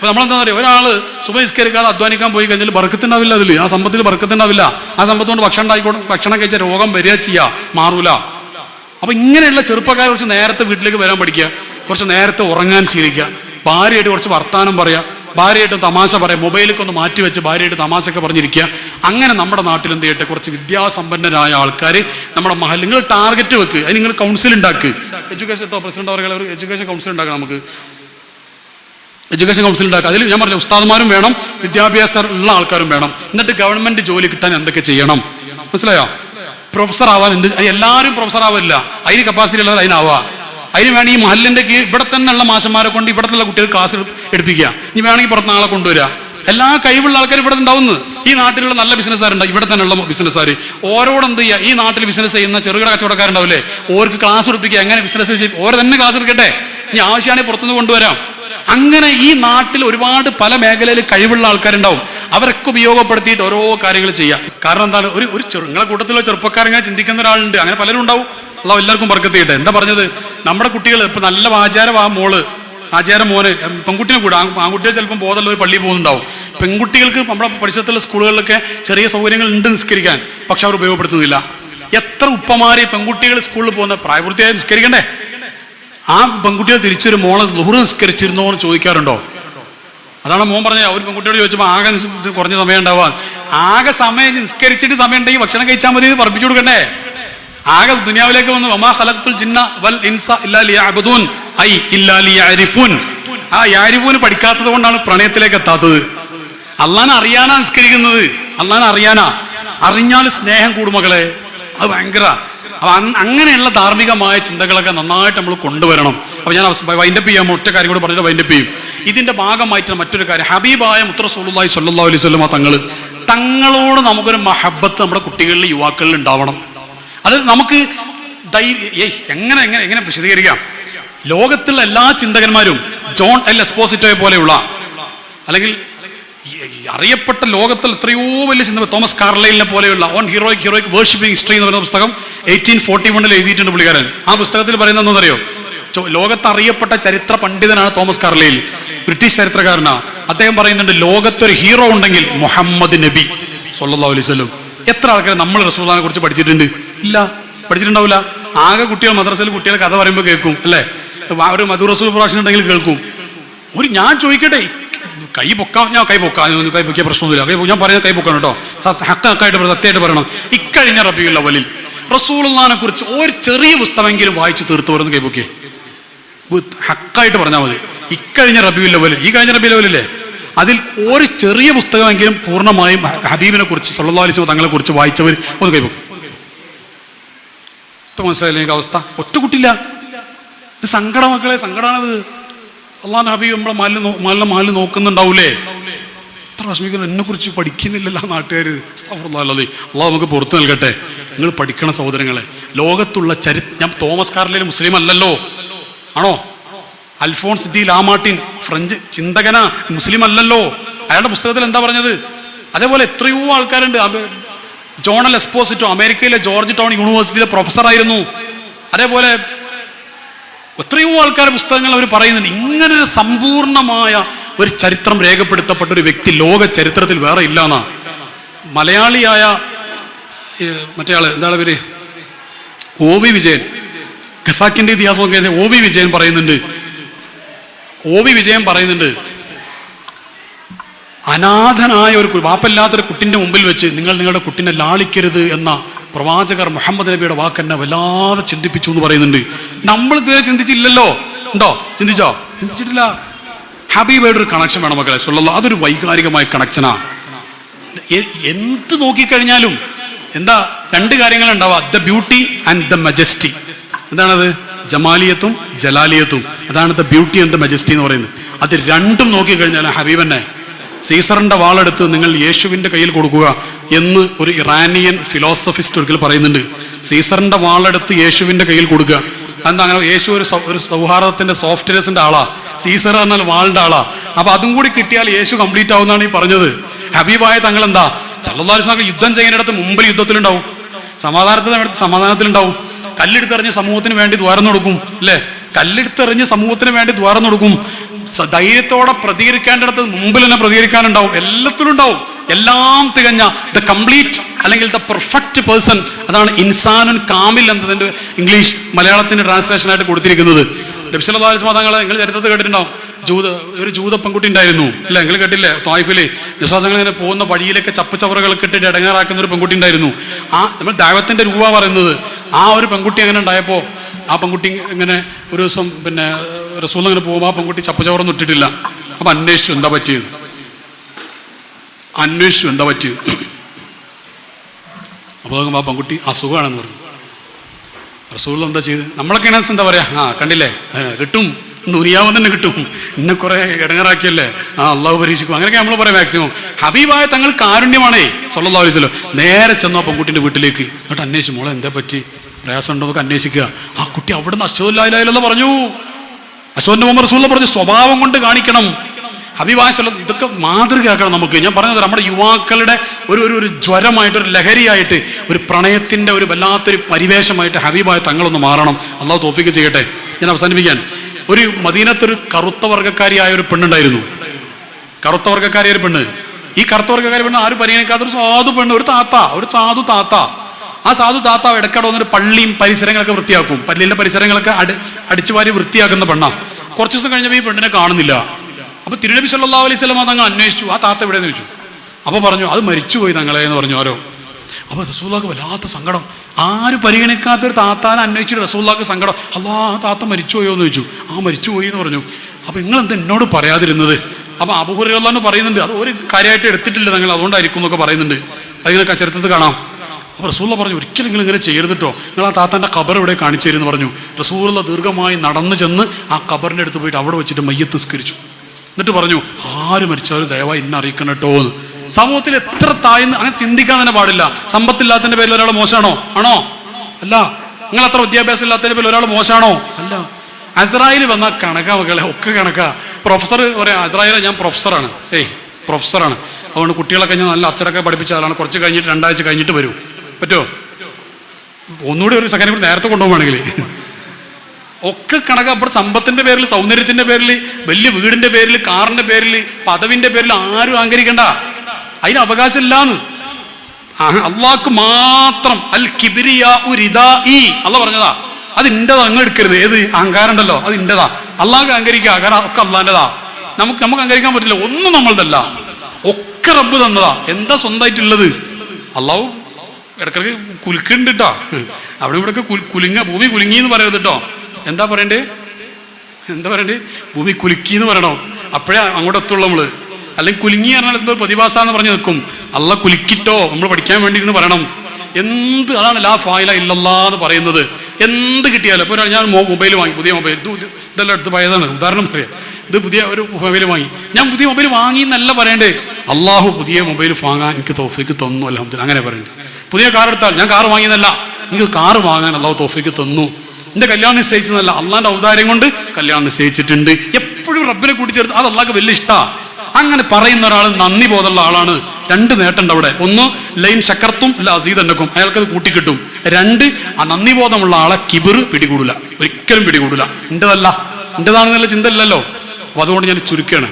അപ്പൊ നമ്മളെന്താ പറയുക ഒരാൾ സുബഹിസ്കരിക്കാതെ അധ്വാനിക്കാൻ പോയി കഴിഞ്ഞാൽ ബർക്കത്തുണ്ടാവില്ല അതിൽ ആ സമ്പത്തിൽ ബർക്കത്തുണ്ടാവില്ല. ആ സമ്പത്ത് കൊണ്ട് ഭക്ഷണം ഉണ്ടായിക്കോട്ടെ ഭക്ഷണം കഴിച്ച രോഗം വരിക ചെയ്യുക മാറൂല. അപ്പൊ ഇങ്ങനെയുള്ള ചെറുപ്പക്കാരെ കുറച്ച് നേരത്തെ വീട്ടിലേക്ക് വരാൻ പഠിക്കുക. കുറച്ച് നേരത്തെ ഉറങ്ങാൻ ശീലിക്കുക. ഭാര്യയായിട്ട് കുറച്ച് വർത്താനം പറയാ. ഭാര്യയായിട്ട് തമാശ പറയാം. മൊബൈലൊക്കെ ഒന്ന് മാറ്റി വെച്ച് ഭാര്യയായിട്ട് തമാശയൊക്കെ പറഞ്ഞിരിക്കുക. അങ്ങനെ നമ്മുടെ നാട്ടിൽ എന്ത് ചെയ്യട്ടെ? കുറച്ച് വിദ്യാസമ്പന്നരായ ആൾക്കാർ നമ്മുടെ മഹൽ നിങ്ങൾ ടാർഗറ്റ് വെക്ക്. അതിന് നിങ്ങൾ കൗൺസിൽ ഉണ്ടാക്കുക എഡ്യൂക്കേഷൻ പ്രസിഡന്റ് അവർ എഡ്യൂക്കേഷൻ കൗൺസിൽ ഉണ്ടാക്കുക നമുക്ക്. എഡ്യൂക്കേഷൻ കൗൺസിൽ ഉണ്ടാക്കുക അതിൽ ഞാൻ പറഞ്ഞു ഉസ്താദ്മാരും വേണം വിദ്യാഭ്യാസം ഉള്ള ആൾക്കാരും വേണം. എന്നിട്ട് ഗവൺമെന്റ് ജോലി കിട്ടാൻ എന്തൊക്കെ ചെയ്യണം? മനസ്സിലായോ? പ്രൊഫസർ ആവാൻ എന്ത് എല്ലാവരും പ്രൊഫസർ ആവില്ല അതിന് കപ്പാസിറ്റി ഉള്ളവർ അതിനാവാ. അതിന് വേണമെങ്കിൽ ഈ മഹലിന്റെ കീഴിൽ ഇവിടെ തന്നെ ഉള്ള മാഷന്മാരെ കൊണ്ട് ഇവിടത്തുള്ള കുട്ടികൾ ക്ലാസ് എടുപ്പിക്കുക. ഇനി വേണമെങ്കിൽ പുറത്ത് നാളെ കൊണ്ടുവരിക. എല്ലാ കഴിവുള്ള ആൾക്കാർ ഇവിടെ ഉണ്ടാവുന്നു ഈ നാട്ടിലുള്ള നല്ല ബിസിനസ്സുകാരുണ്ട് ഇവിടെ തന്നെയുള്ള ബിസിനസ്സുകാർ ഓരോട് എന്ത് ചെയ്യുക ഈ നാട്ടിൽ ബിസിനസ് ചെയ്യുന്ന ചെറുകിട കച്ചവടക്കാരുണ്ടാവില്ലേ? ഓർക്ക് ക്ലാസ് എടുപ്പിക്കുക. എങ്ങനെ ബിസിനസ് ചെയ്യും? ഓരോ തന്നെ ക്ലാസ് എടുക്കട്ടെ. ഇനി ആവശ്യമാണെങ്കിൽ പുറത്തുനിന്ന് കൊണ്ടുവരാം. അങ്ങനെ ഈ നാട്ടിൽ ഒരുപാട് പല മേഖലയിൽ കഴിവുള്ള ആൾക്കാരുണ്ടാവും. അവരൊക്കെ ഉപയോഗപ്പെടുത്തിയിട്ട് ഓരോ കാര്യങ്ങൾ ചെയ്യാം. കാരണം എന്താണ്? ഒരു ഒരു ചെറു നിങ്ങളെ കൂട്ടത്തിലോ ചെറുപ്പക്കാരിങ്ങനെ ചിന്തിക്കുന്ന ഒരാളുണ്ട്. അങ്ങനെ പലരും ഉണ്ടാവും. അല്ല എല്ലാവർക്കും ബർക്കത്ത് ചെയ്യട്ടെ. എന്താ പറഞ്ഞത്? നമ്മുടെ കുട്ടികൾ ഇപ്പം നല്ല ആചാരം ആ മോൾ ആചാരം മോന് പെൺകുട്ടിനെ കൂടെ ആൺ- ആൺകുട്ടികൾ ചിലപ്പം ബോധമുള്ള ഒരു പള്ളി പോകുന്നുണ്ടാവും. പെൺകുട്ടികൾക്ക് നമ്മുടെ പരിസരത്തുള്ള സ്കൂളുകളിലൊക്കെ ചെറിയ സൗകര്യങ്ങൾ ഉണ്ട് നിസ്കരിക്കാൻ. പക്ഷെ അവർ ഉപയോഗപ്പെടുത്തുന്നില്ല. എത്ര ഉപ്പമാര് പെൺകുട്ടികൾ സ്കൂളിൽ പോകുന്ന പ്രായപൂർത്തിയായി നിസ്കരിക്കണ്ടേ? ആ പെൺകുട്ടികൾ തിരിച്ചൊരു മോളെ ലുഹുറ് നിസ്കരിച്ചിരുന്നോ എന്ന് ചോദിക്കാറുണ്ടോ? അതാണ് മോൻ പറഞ്ഞത്. ഒരു പെൺകുട്ടിയോട് ചോദിച്ചപ്പോൾ ആകെ കുറഞ്ഞ സമയം ഉണ്ടാവാൻ ആകെ സമയം നിസ്കരിച്ചിട്ട് സമയം ഉണ്ടെങ്കിൽ ഭക്ഷണം കഴിച്ചാൽ മതി പറപ്പിച്ചു കൊടുക്കണ്ടേ? ആകെ ദുനിയാവിലേക്ക് വന്ന്. വമാ ഹലത്തുൽ ജിന്ന വൽ ഇൻസ ഇല്ലാ ലിയഅബ്ദൂൻ ഐ ഇല്ലാ ലിയഅരിഫൂൻ ആ യാരിഫൂന് പഠിക്കാത്തത് കൊണ്ടാണ് പ്രണയത്തിലേക്ക് എത്താത്തത്. അള്ളാൻ അറിയാനാ നിസ്കരിക്കുന്നത്. അള്ളാൻ അറിയാനാ. അറിഞ്ഞാൽ സ്നേഹം കൂടുമകളെ അത് ഭയങ്കര. അപ്പൊ അങ്ങനെയുള്ള ധാർമ്മികമായ ചിന്തകളൊക്കെ നന്നായിട്ട് നമ്മൾ കൊണ്ടുവരണം. അപ്പൊ ഞാൻ വൈൻഡപ്പ് ചെയ്യാൻ ഒറ്റ കാര്യം കൂടെ പറഞ്ഞിട്ട് വൈൻഡപ്പ് ചെയ്യും. ഇതിന്റെ ഭാഗമായിട്ട് മറ്റൊരു കാര്യം. ഹബീബായ മുത്ര സല്ലല്ലാഹി സ്വല്ലല്ലാഹു അലൈഹി വസല്ലമ തങ്ങൾ തങ്ങളോട് നമുക്കൊരു മഹബത്ത് നമ്മുടെ കുട്ടികളിൽ യുവാക്കളിൽ ഉണ്ടാവണം. അത് നമുക്ക് ധൈര്യ എങ്ങനെ എങ്ങനെ എങ്ങനെ വിശദീകരിക്കാം? ലോകത്തുള്ള എല്ലാ ചിന്തകന്മാരും ജോൺ എൽ എസ്പോസിറ്റോയെ പോലെയുള്ള അല്ലെങ്കിൽ അറിയപ്പെട്ട ലോകത്തിൽ എത്രയോ വലിയ ചിന്ത തോമസ് കാർലൈലിനെ പോലെയുള്ള on heroic heroic worshipping history എന്ന് പറയുന്ന പുസ്തകം എയ്റ്റീൻ ഫോർട്ടി വണ്ണിൽ എഴുതിയിട്ടുണ്ട് പുള്ളിക്കാരൻ. ആ പുസ്തകത്തിൽ പറയുന്നത് എന്താണെന്നറിയോ? ലോകത്ത് അറിയപ്പെട്ട ചരിത്ര പണ്ഡിതനാണ് തോമസ് കാർലൈൽ. ബ്രിട്ടീഷ് ചരിത്രകാരനാ. അദ്ദേഹം പറയുന്നുണ്ട് ലോകത്തൊരു ഹീറോ ഉണ്ടെങ്കിൽ മുഹമ്മദ് നബി. സല്ലാ അലൈഹി വസല്ലം. എത്ര ആൾക്കാർ നമ്മൾ റസൂലിനെ കുറിച്ച് പഠിച്ചിട്ടുണ്ട്? ഇല്ല. പഠിച്ചിട്ടുണ്ടാവില്ല. ആകെ കുട്ടികൾ മദ്രസയിൽ കുട്ടികളെ കഥ പറയുമ്പോൾ കേൾക്കും അല്ലേ? ഒരു മധുറസൂൽ പ്രാവശ്യം ഉണ്ടെങ്കിൽ കേൾക്കും. ഒരു ഞാൻ ചോദിക്കട്ടെ കൈ പൊക്കാം ഞാൻ കൈ പൊക്കാം കൈ പൊക്കിയ പ്രശ്നമൊന്നുമില്ല. കൈ ഞാൻ പറയുന്നത് കൈ പൊക്കണം കേട്ടോ ഹക്കായിട്ട് സത്യമായിട്ട് പറയണം. ഇക്കഴിഞ്ഞ റബിയുള്ള വലിൽ റസൂലുള്ളാനെ കുറിച്ച് ഒരു ചെറിയ പുസ്തകമെങ്കിലും വായിച്ച് തീർത്തവരെന്ന് കൈ പൊക്കിയേ ഹക്കായിട്ട് പറഞ്ഞാൽ മതി. ഇക്കഴിഞ്ഞ റബിയുള്ള വലിൽ ഈ കഴിഞ്ഞ റബിയുള്ള വലില്ലേ അതിൽ ഒരു ചെറിയ പുസ്തകമെങ്കിലും പൂർണമായും ഹബീബിനെ കുറിച്ച് സല്ലല്ലാഹു അലൈഹി തങ്ങളെ കുറിച്ച് വായിച്ചവർ ഒന്ന് കൈ പൊക്കും ഇപ്പൊ മനസ്സിലായില്ല അവസ്ഥ? ഒറ്റ കുട്ടില്ല സങ്കട മക്കളെ സങ്കടമാണത് അള്ളാഹ് ഹബീബ് നമ്മളെ മാലിന് മാലിനെ മാലിന് നോക്കുന്നുണ്ടാവൂലേ? എത്ര വിഷമിക്കുന്നു. എന്നെ കുറിച്ച് പഠിക്കുന്നില്ലല്ലോ നാട്ടുകാർ അള്ളാഹ് നമുക്ക് പുറത്തു നൽകട്ടെ. നിങ്ങൾ പഠിക്കണ സഹോദരങ്ങളെ. ലോകത്തുള്ള ചരി ഞാൻ തോമസ് കാർലിൽ മുസ്ലിം അല്ലല്ലോ. ആണോ? അൽഫോൺസ് ഡി ലാമാർട്ടിൻ ഫ്രഞ്ച് ചിന്തകന മുസ്ലിം അല്ലല്ലോ. അയാളുടെ പുസ്തകത്തിൽ എന്താ പറഞ്ഞത്? അതേപോലെ എത്രയോ ആൾക്കാരുണ്ട്. ജോണൽ എസ്പോസിറ്റോ അമേരിക്കയിലെ ജോർജ് ടൗൺ യൂണിവേഴ്സിറ്റിയിലെ പ്രൊഫസറായിരുന്നു. അതേപോലെ എത്രയോ ആൾക്കാരുടെ പുസ്തകങ്ങൾ അവർ പറയുന്നുണ്ട്. ഇങ്ങനെ ഒരു സമ്പൂർണമായ ഒരു ചരിത്രം രേഖപ്പെടുത്തപ്പെട്ട ഒരു വ്യക്തി ലോക ചരിത്രത്തിൽ വേറെ ഇല്ലാന്നാ. മലയാളിയായ മറ്റേ എന്താണ് പേര്? O V Vijayan. ഖസാക്കിന്റെ എഴുതിയ ഒ വി വിജയൻ പറയുന്നുണ്ട്. ഒ വി വിജയൻ പറയുന്നുണ്ട് അനാഥനായ ഒരു വാപ്പല്ലാത്തൊരു കുട്ടിന്റെ മുമ്പിൽ വെച്ച് നിങ്ങൾ നിങ്ങളുടെ കുട്ടിനെ ലാളിക്കരുത് എന്ന. പ്രവാചകർ മുഹമ്മദ് നബിയുടെ വാക്കെന്നെ വല്ലാതെ ചിന്തിപ്പിച്ചു എന്ന് പറയുന്നുണ്ട്. നമ്മൾ ഇതുവരെ ചിന്തിച്ചില്ലല്ലോ. ഉണ്ടോ? ചിന്തിച്ചോ? ചിന്തിച്ചിട്ടില്ല. ഹബീബായിട്ട് ഒരു കണക്ഷൻ വേണം മക്കളെ. സുള്ളല്ലോ അതൊരു വൈകാരികമായ കണക്ഷനാ എന്ത് നോക്കിക്കഴിഞ്ഞാലും എന്താ രണ്ട് കാര്യങ്ങൾ ഉണ്ടാവുക the beauty and the majesty എന്താണത്? ജമാലിയത്തും ജലാലിയത്തും. അതാണ് the beauty and the majesty എന്ന് പറയുന്നത്. അത് രണ്ടും നോക്കിക്കഴിഞ്ഞാൽ ഹബീബന്നെ സീസറിന്റെ വാളെടുത്ത് നിങ്ങൾ യേശുവിന്റെ കയ്യിൽ കൊടുക്കുക എന്ന് ഒരു ഇറാനിയൻ ഫിലോസഫിസ്റ്റ് ഒരിക്കൽ പറയുന്നുണ്ട്. സീസറിന്റെ വാളെടുത്ത് യേശുവിന്റെ കയ്യിൽ കൊടുക്കുക. എന്താ അങ്ങനെ? യേശു ഒരു ഒരു സൗഹാർദ്ദത്തിന്റെ സോഫ്റ്റ്വെയർസിന്റെ ആളാ. സീസർ എന്നാൽ വാളിന്റെ ആളാ. അപ്പൊ അതും കൂടി കിട്ടിയാൽ യേശു കംപ്ലീറ്റ് ആവുന്നതാണ് ഈ പറഞ്ഞത്. ഹബീബായ തങ്ങൾ എന്താ ചല്ലാസ്ലാം യുദ്ധം ചെയ്യുന്നിടത്ത് മുമ്പിൽ യുദ്ധത്തിലുണ്ടാവും. സമാധാനത്തിന് സമാധാനത്തിലുണ്ടാവും. കല്ലെടുത്തെറിഞ്ഞ് സമൂഹത്തിന് വേണ്ടി ദ്വാരം കൊടുക്കും അല്ലേ? കല്ലെടുത്തെറിഞ്ഞ് സമൂഹത്തിന് വേണ്ടി ദ്വാരം കൊടുക്കും ധൈര്യത്തോടെ പ്രതികരിക്കേണ്ടിടത്ത് മുമ്പിൽ തന്നെ പ്രതികരിക്കാനുണ്ടാവും. എല്ലാത്തിലും ഉണ്ടാവും. എല്ലാം തികഞ്ഞ ദ കംപ്ലീറ്റ് അല്ലെങ്കിൽ ദ പെർഫെക്റ്റ് പേഴ്സൺ അതാണ് ഇൻസാനുൻ കാമിൽ എന്നതിന്റെ ഇംഗ്ലീഷ് മലയാളത്തിന്റെ ട്രാൻസ്ലേഷൻ ആയിട്ട് കൊടുത്തിരിക്കുന്നത്. നബിസ്വല്ലാസ് മതങ്ങളെ നിങ്ങൾ ചരിത്രത്തിൽ കേട്ടിട്ടുണ്ടാവും. ജൂത ഒരു ജൂത പെൺകുട്ടി ഉണ്ടായിരുന്നു. അല്ല നിങ്ങൾ കേട്ടില്ലേ? തായ്ഫിലെ വിശ്വാസങ്ങൾ ഇങ്ങനെ പോകുന്ന വഴിയിലൊക്കെ ചപ്പുചവറുകളൊക്കെ ഇട്ടിട്ട് ഇടങ്ങാറാക്കുന്ന ഒരു പെൺകുട്ടി ഉണ്ടായിരുന്നു. ആ നമ്മൾ ദൈവത്തിന്റെ രൂപ പറയുന്നത് ആ ഒരു പെൺകുട്ടി അങ്ങനെ ഉണ്ടായപ്പോൾ ആ പെൺകുട്ടി ഇങ്ങനെ ഒരു ദിവസം പിന്നെ റസൂൽ അങ്ങനെ പോകുമ്പോൾ ആ പെൺകുട്ടി ചപ്പുചവറൊന്നും ഇട്ടിട്ടില്ല. അപ്പൊ അന്വേഷിച്ചു എന്താ പറ്റിയത്? അന്വേഷിച്ചു എന്താ പറ്റിയത്? അപ്പോൾ നോക്കുമ്പോൾ ആ പെൺകുട്ടി അസുഖമാണെന്ന് പറഞ്ഞു. റസൂൾ എന്താ ചെയ്ത് നമ്മളൊക്കെ എന്താ പറയാ? ആ കണ്ടില്ലേ? കിട്ടും. ദുനിയാവ് തന്നെ കിട്ടും. ഇന്നെ കുറേ ഇടങ്ങറാക്കിയല്ലേ ആ അള്ളാഹു പരീക്ഷിക്കും. അങ്ങനെയൊക്കെ നമ്മൾ പറയാം മാക്സിമം ഹബീബായ തങ്ങൾ കാരുണ്യമാണേ സല്ലല്ലാഹു അലൈഹി വസല്ലം. നേരെ ചെന്നു ആ പെൺകുട്ടിന്റെ വീട്ടിലേക്ക്. എന്നിട്ട് അന്വേഷിച്ചു മോളെ എന്താ പറ്റി? പ്രയാസം ഉണ്ടോ എന്നൊക്കെ അന്വേഷിക്കുക. ആ കുട്ടി അവിടെ നിന്ന് അശോല്ലായില്ല പറഞ്ഞു. അശോന്റെ മുമ്പ് റസൂല പറഞ്ഞു സ്വഭാവം കൊണ്ട് കാണിക്കണം. സ്വല്ലം ഇതൊക്കെ മാതൃകയാക്കണം നമുക്ക്. ഞാൻ പറഞ്ഞത് നമ്മുടെ യുവാക്കളുടെ ഒരു ഒരു ഒരു ജ്വരമായിട്ട് ഒരു ലഹരിയായിട്ട് ഒരു പ്രണയത്തിന്റെ ഒരു വല്ലാത്തൊരു പരിവേഷമായിട്ട് ഹബീബായ തങ്ങളൊന്ന് മാറണം. അള്ളാഹു തോഫിക്ക് ചെയ്യട്ടെ. ഞാൻ അവസാനിപ്പിക്കാൻ. ഒരു മദീനത്തൊരു കറുത്ത വർഗക്കാരിയായ ഒരു പെണ്ണുണ്ടായിരുന്നു. കറുത്ത വർഗക്കാരിയായ ഒരു പെണ്ണ്. ഈ കറുത്ത വർഗക്കാരി പെണ്ണ് ആരും പരിഗണിക്കാത്ത ഒരു സാധു പെണ്ണ് ഒരു താത്ത ഒരു സാധു താത്ത. ആ സാധു താത്ത ഇടക്കട വന്നിട്ട് പള്ളിയും പരിസരങ്ങളൊക്കെ വൃത്തിയാക്കും. പള്ളിയിലെ പരിസരങ്ങളൊക്കെ അടി അടിച്ചു വാരി വൃത്തിയാക്കുന്ന പെണ്ണ. കുറച്ച് ദിവസം കഴിഞ്ഞപ്പോൾ ഈ പെണ്ണിനെ കാണുന്നില്ല. അപ്പൊ തിരുനബി സല്ലാ അലൈഹി സ്വലം അതങ്ങ് അന്വേഷിച്ചു. ആ താത്ത എവിടെയെന്ന് ചോദിച്ചു. അപ്പൊ പറഞ്ഞു അത് മരിച്ചുപോയി തങ്ങളെ എന്ന് പറഞ്ഞു ആരോ. അപ്പൊ റസൂല്ലാക്ക് വല്ലാത്ത സങ്കടം. ആരും പരിഗണിക്കാത്ത ഒരു താത്താനെ അന്വേഷിച്ചിട്ട് റസൂല്ലാക്ക് സങ്കടം. അല്ലാ താത്ത മരിച്ചുപോയോ എന്ന് ചോദിച്ചു. ആ മരിച്ചുപോയി എന്ന് പറഞ്ഞു. അപ്പൊ നിങ്ങൾ എന്താ എന്നോട് പറയാതിരുന്നത്? അപ്പൊ അബുഹുറിയുള്ള പറയുന്നുണ്ട്. അത് ഒരു കാര്യമായിട്ട് എടുത്തിട്ടില്ല നിങ്ങൾ അതുകൊണ്ടായിരിക്കും എന്നൊക്കെ പറയുന്നുണ്ട്. അതിങ്ങനെ ചരിത്രത്തിൽ കാണാം. അപ്പൊ റസൂള്ള പറഞ്ഞു ഒരിക്കലെങ്കിലും ഇങ്ങനെ ചെയ്യരുത് കേട്ടോ നിങ്ങൾ ആ താത്താന്റെ ഖബർ ഇവിടെ കാണിച്ചു തരുമെന്ന് പറഞ്ഞു. റസൂള്ള ദീർഘമായി നടന്നു ചെന്ന് ആ ഖബറിന്റെ അടുത്ത് പോയിട്ട് അവിടെ വെച്ചിട്ട് മയ്യത്ത് സ്കരിച്ചു എന്നിട്ട് പറഞ്ഞു ആര് മരിച്ചാലും ദയവായി ഇന്നെ അറിയിക്കണം കേട്ടോ എന്ന്. സമൂഹത്തിൽ എത്ര താഴ്ന്ന് അങ്ങനെ ചിന്തിക്കാൻ തന്നെ പാടില്ല. സമ്പത്തില്ലാത്തതിന്റെ പേരിൽ ഒരാൾ മോശമാണോ? ആണോ? അല്ല. നിങ്ങൾ അത്ര വിദ്യാഭ്യാസം ഇല്ലാത്തതിന്റെ പേരിൽ ഒരാൾ മോശമാണോ? അല്ല. അസ്രായേൽ വന്ന കണക്കാ മകളെ ഒക്കെ കണക്കാ. പ്രൊഫസർ പറയാം അസ്രായേലെ ഞാൻ പ്രൊഫസറാണ്. ഏയ് പ്രൊഫസറാണ്. അതുകൊണ്ട് കുട്ടികളൊക്കെ ഞാൻ നല്ല അച്ചടക്കം പഠിപ്പിച്ച ആളാണ്. കുറച്ച് കഴിഞ്ഞിട്ട് രണ്ടാഴ്ച കഴിഞ്ഞിട്ട് വരും. പറ്റുമോ ഒന്നുകൂടി ഒരു സെക്കൻഡ് കൂടി നേരത്തെ കൊണ്ടുപോകുവാണെങ്കിൽ. ഒക്കെ കണക്ക്. അപ്പോൾ സമ്പത്തിന്റെ പേരിൽ സൗന്ദര്യത്തിന്റെ പേരിൽ വലിയ വീടിന്റെ പേരിൽ കാറിന്റെ പേരിൽ പദവിന്റെ പേരിൽ ആരും അഹങ്കരിക്കണ്ട അതിന് അവകാശമില്ലാന്ന്. അള്ളാഹ്ക്ക് മാത്രം അൽ കിബിരിയ അല്ല പറഞ്ഞതാ. അത് ഇന്റെതാ അങ്ങ് എടുക്കരുത്. ഏത്? അഹങ്കാരം ഉണ്ടല്ലോ അത് ഇന്റെതാ അള്ളാഹ്ക്ക് അഹങ്കരിക്കുക കാരണം ഒക്കെ അള്ളാന്റെതാ നമുക്ക് നമുക്ക് അഹങ്കരിക്കാൻ പറ്റില്ല. ഒന്നും നമ്മളതല്ല. ഒക്കെ റബ്ബ് തന്നതാ. എന്താ സ്വന്തമായിട്ടുള്ളത്? അള്ളാഹു ഇടക്കിടക്ക് കുലുക്കുണ്ട് കേട്ടോ അവിടെ ഇവിടെ കുലുങ്ങ ഭൂമി കുലുങ്ങി എന്ന് പറയരുത് കേട്ടോ എന്താ പറയണ്ടേ? എന്താ പറയണ്ടേ? ഭൂമി കുലുക്കി എന്ന് പറയണോ? അപ്പോഴേ അങ്ങോട്ട് എത്തുള്ളൂ നമ്മൾ. അല്ലെങ്കിൽ കുലുങ്ങി പറഞ്ഞാൽ എന്തോ പ്രതിഭാസ എന്ന് പറഞ്ഞു നിൽക്കും. അല്ല കുലുക്കിട്ടോ നമ്മൾ പഠിക്കാൻ വേണ്ടി എന്ന് പറയണം. എന്ത് അതാണ് ലാ ഫായില ഇല്ലല്ലാ എന്ന് പറയുന്നത്. എന്ത് കിട്ടിയാലും ഇപ്പോൾ ഞാൻ മൊബൈൽ വാങ്ങി പുതിയ മൊബൈൽ ഇത് ഇതെല്ലാം എടുത്ത് പോയതാണ് ഉദാഹരണം പറയാം. ഇത് പുതിയ ഒരു മൊബൈൽ വാങ്ങി. ഞാൻ പുതിയ മൊബൈൽ വാങ്ങി എന്നല്ല പറയണ്ടേ. അള്ളാഹു പുതിയ മൊബൈൽ വാങ്ങാൻ എനിക്ക് തോഫിക്ക് തന്നു അല്ല അങ്ങനെ പറയണ്ടേ. പുതിയ കാർ എടുത്താൽ ഞാൻ കാർ വാങ്ങിയതല്ല. എനിക്ക് കാർ വാങ്ങാൻ അള്ളാഹു തോഫിക്ക് തന്നു. എന്റെ കല്യാണം നിശ്ചയിച്ചതല്ല. അള്ളാന്റെ ഔദാര്യം കൊണ്ട് കല്യാണം നിശ്ചയിച്ചിട്ടുണ്ട്. എപ്പോഴും റബ്ബിനെ കൂട്ടിച്ചേർത്ത് അത് അള്ളാഹ്ക്ക് വലിയ ഇഷ്ടമാണ് അങ്ങനെ പറയുന്ന ഒരാൾ നന്ദി ബോധമുള്ള ആളാണ്. രണ്ട് നേട്ടമുണ്ട് അവിടെ. ഒന്ന് ലൈൻ ശക്കർത്തും അല്ല അസീദ് എന്നക്കും അയാൾക്കത് കൂട്ടിക്കിട്ടും. രണ്ട് ആ നന്ദി ബോധമുള്ള ആളെ കിബിർ പിടികൂടില്ല ഒരിക്കലും പിടികൂടില്ല എന്റെതല്ല എന്റേതാണെന്നുള്ള ചിന്ത ഇല്ലല്ലോ അപ്പൊ അതുകൊണ്ട് ഞാൻ ചുരുക്കുകയാണ്